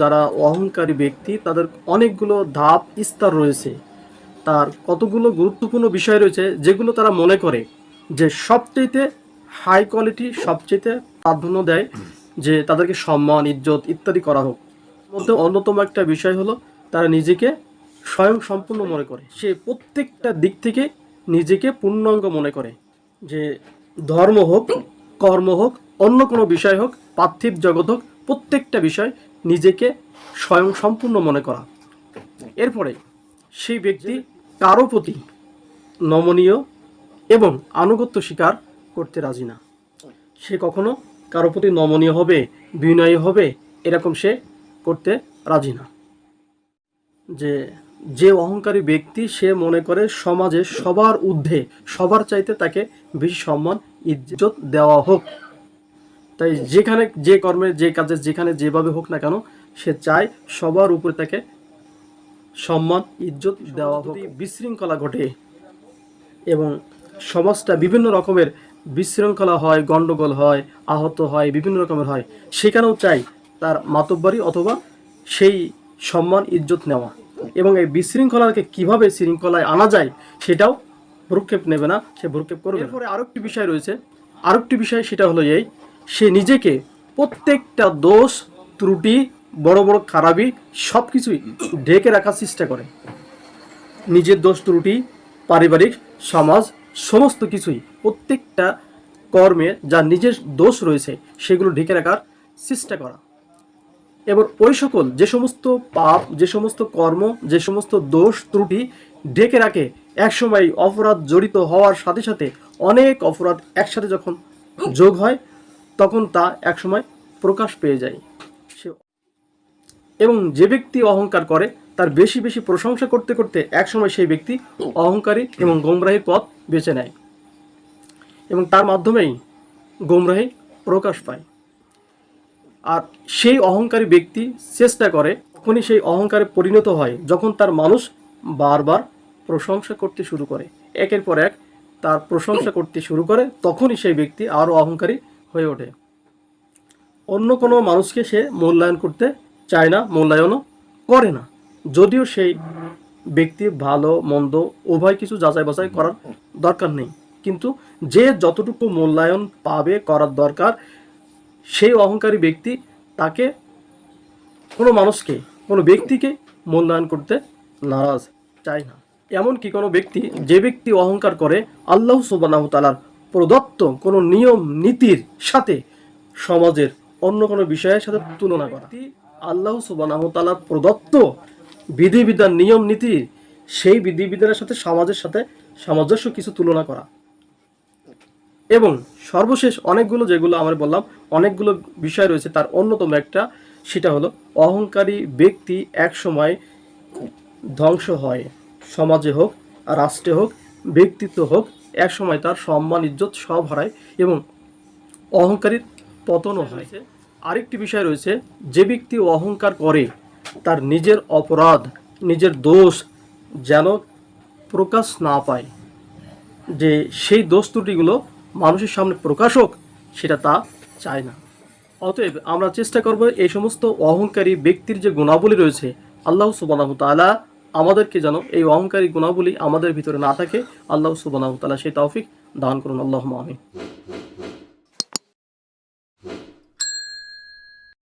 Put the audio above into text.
যারা অহংকারী ব্যক্তি, তাদের অনেকগুলো ধাপ, স্তর রয়েছে। তার কতগুলো গুরুত্বপূর্ণ বিষয় রয়েছে, যেগুলো তারা মনে করে যে সবচেয়ে হাই কোয়ালিটি সবচেয়ে প্রাধান্য দেয় যে তাদেরকে সম্মান, ইজ্জত ইত্যাদি করা হোক। মধ্যে অন্যতম একটা বিষয় হলো, তারা নিজেকে স্বয়ং সম্পূর্ণ মনে করে। সে প্রত্যেকটা দিক থেকে নিজেকে পূর্ণাঙ্গ মনে করে যে ধর্ম হোক, কর্ম হোক, অন্য কোনো বিষয় হোক, পার্থিব জগৎ হোক, প্রত্যেকটা বিষয় নিজেকে স্বয়ং সম্পূর্ণ মনে করা। এরপরে সেই ব্যক্তি কারও প্রতি নমনীয় এবং আনুগত্য স্বীকার করতে রাজি না। সে কখনো কারও প্রতি নমনীয় হবে, বিনয়ী হবে, এরকম সে করতে রাজি না। যে যে অহংকারী ব্যক্তি সে মনে করে সমাজে সবার ঊর্ধ্বে সবার চাইতে তাকে বেশি সম্মান, ইজ্জত দেওয়া হোক তাই যেখানে যে কর্মে যে কাজে যেখানে যেভাবে হোক না কেন সে চায় সবার উপরে তাকে সম্মান ইজ্জত দেওয়া হোক। বিশৃঙ্খলা ঘটে এবং সমাজটা বিভিন্ন রকমের বিশৃঙ্খলা হয় গণ্ডগোল হয় আহত হয় বিভিন্ন রকমের হয় সেখানেও চাই তার মাতব্বারি অথবা সেই সম্মান ইজ্জত নেওয়া। এবং এই বিশৃঙ্খলাকে কীভাবে শৃঙ্খলায় আনা যায় সেটাও ভ্রুক্ষেপ নেবে না সে ভ্রুক্ষেপ করবে এরপরে আরেকটি বিষয় রয়েছে। আরেকটি বিষয় সেটা হলো এই সে নিজেকে প্রত্যেকটা দোষ, ত্রুটি, বড় বড় খারাপি সব কিছুই ঢেকে রাখার চেষ্টা করে। নিজের দোষ, ত্রুটি, পারিবারিক, সমাজ, সমস্ত কিছুই প্রত্যেকটা কর্মে যা নিজের দোষ রয়েছে সেগুলো ঢেকে রাখার চেষ্টা করা। এবার ওই সকল যে সমস্ত পাপ, যে সমস্ত কর্ম, যে সমস্ত দোষ, ত্রুটি ঢেকে রাখে একসময় অপরাধ জড়িত হওয়ার সাথে সাথে অনেক অপরাধ একসাথে যখন যোগ হয় তখন তা একসময় প্রকাশ পেয়ে যায়। এবং যে ব্যক্তি অহংকার করে, তার বেশি বেশি প্রশংসা করতে করতে একসময় সেই ব্যক্তি অহংকারী এবং গোমরাহীর পথ বেছে নেয় এবং তার মাধ্যমেই গোমরাহী প্রকাশ পায়। আর সেই অহংকারী ব্যক্তি চেষ্টা করে, তখনই সেই অহংকারে পরিণত হয়, যখন তার মানুষ বারবার প্রশংসা করতে শুরু করে। একের পর এক তার প্রশংসা করতে শুরু করে, তখনই সেই ব্যক্তি আরও অহংকারী হয়ে ওঠে। অন্য কোনো মানুষকে সে মূল্যায়ন করতে চায় না, মূল্যায়নও করে না। যদিও সেই ব্যক্তি ভালো, মন্দ, উভয় কিছু যাচাই বাছাই করার দরকার নেই। কিন্তু যে যতটুকু মূল্যায়ন পাবে করার দরকার, সেই অহংকারী ব্যক্তি তাকে কোনো মানুষকে, কোনো ব্যক্তিকে মূল্যায়ন করতে নারাজ চায় না। এমনকি কোনো ব্যক্তি, যে ব্যক্তি অহংকার করে, আল্লাহ সুবানাহ তালার প্রদত্ত কোনো নিয়ম, নীতির সাথে সমাজের অন্য কোনো বিষয়ের সাথে তুলনা করা। আল্লাহ সুবানাহতালার প্রদত্ত বিধিবিধান, নিয়ম, নীতি, সেই বিধিবিধানের সাথে সমাজের সাথে সামঞ্জস্য কিছু তুলনা করা। এবং সর্বশেষ অনেকগুলো যেগুলো আমরা বললাম, অনেকগুলো বিষয় রয়েছে, তার অন্যতম একটা, সেটা হলো অহংকারী ব্যক্তি এক সময় ধ্বংস হয়। সমাজে হোক, রাষ্ট্রে হোক, ব্যক্তিত্ব হোক এক সময় তার সম্মান ইজ্জত সব হারায় এবং অহংকারীর পতনও হয়। আরেকটি বিষয় রয়েছে। যে ব্যক্তি অহংকার করে তার নিজের অপরাধ নিজের দোষ যেন প্রকাশ না পায়। যে সেই দোষ ত্রুটিগুলো মানুষের সামনে প্রকাশ হোক সেটা তা চায় না। অতএব আমরা চেষ্টা করব এই সমস্ত অহংকারী ব্যক্তির যে গুণাবলী রয়েছে আল্লাহ সুবানাহ তালা আমাদেরকে যেন এই অহংকারী গুণাবলী আমাদের ভিতরে না থাকে, আল্লাহ সুবানাহ তালা সেই তৌফিক দান করুন। আল্লাহ আমিন।